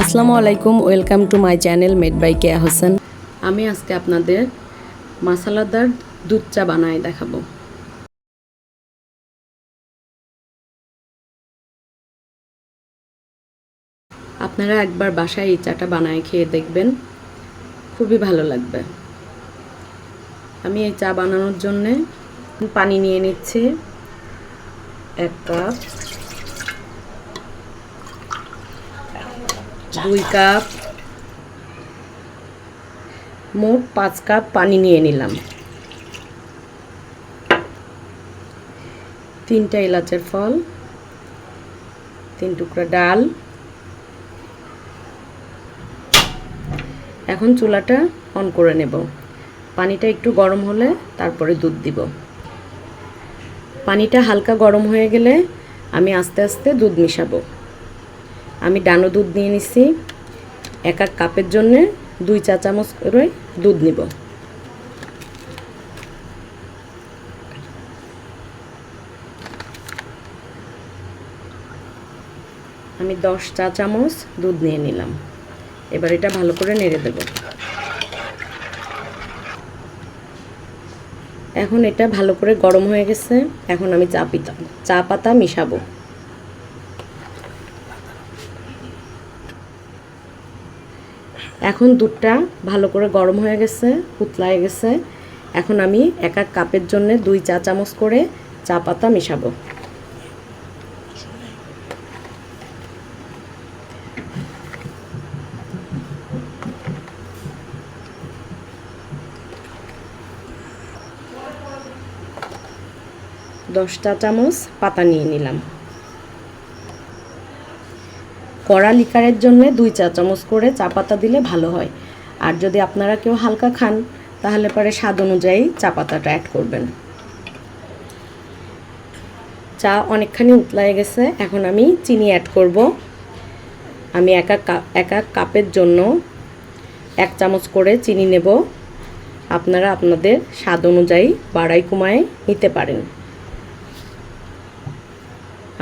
আসসালামু আলাইকুম, welcome to my channel made by Keya Hossain. আমি আজকে আপনাদের মশলাদার দুধ চা বানায় দেখাবো। আপনারা একবার বাসায় এই চাটা বানায় খেয়ে দেখবেন, খুবই ভালো লাগবে। আমি এই চা বানানোর জন্যে পানি নিয়ে নিচ্ছি, এক কাপ। দুই কাপ মোট পাঁচ কাপ পানি নিয়ে নিলাম। তিনটা এলাচের ফল, তিন টুকরা ডাল। এখন চুলাটা অন করে নেব। পানিটা একটু গরম হলে তারপরে দুধ দিব। পানিটা হালকা গরম হয়ে গেলে আমি আস্তে আস্তে দুধ মিশাবো। আমি ডানো দুধ নিয়ে নিছি। এক এক কাপের জন্যে দুই চা চামচ করে দুধ নিব। আমি দশ চা চামচ দুধ নিয়ে নিলাম। এবার এটা ভালো করে নেড়ে দেব। এখন এটা ভালো করে গরম হয়ে গেছে। এখন আমি চা পিতা চা পাতা মিশাবো। এখন দুধটা ভালো করে গরম হয়ে গেছে উতলায় গেছে। এখন আমি এক এক কাপের জন্য দুই চা চামচ করে চা পাতা মিশাবো। দশটা চামচ পাতা নিয়ে নিলাম। কড়া লিকারের জন্য দুই চা চামচ করে চা পাতা দিলে ভালো হয়। আর যদি আপনারা কেউ হালকা খান, তাহলে পরে স্বাদ অনুযায়ী চা পাতাটা অ্যাড করবেন। চা অনেকখানি উতলায় গেছে, এখন আমি চিনি অ্যাড করব। আমি এক এক এক এক কাপের জন্য এক চামচ করে চিনি নেব। আপনারা আপনাদের স্বাদ অনুযায়ী বাড়াই কুমায় নিতে পারেন।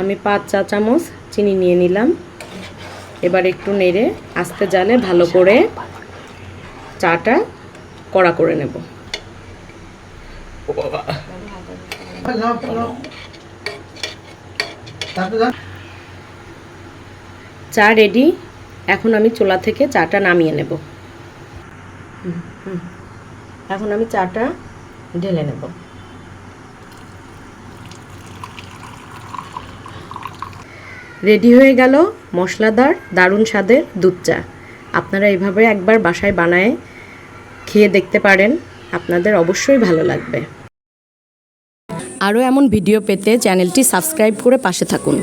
আমি পাঁচ চা চামচ চিনি নিয়ে নিলাম। এবার একটু নেড়ে আস্তে জালে ভালো করে চাটা কড়া করে নেব। চা রেডি এখন আমি চোলা থেকে চাটা নামিয়ে নেব। এখন আমি চাটা ঢেলে নেব। রেডি হয়ে গেল মশলাদার দারুণ স্বাদের দুধ চা। আপনারা এভাবে একবার বাসায় বানায় খেয়ে দেখতে পারেন, আপনাদের অবশ্যই ভালো লাগবে। আরও এমন ভিডিও পেতে চ্যানেলটি সাবস্ক্রাইব করে পাশে থাকুন।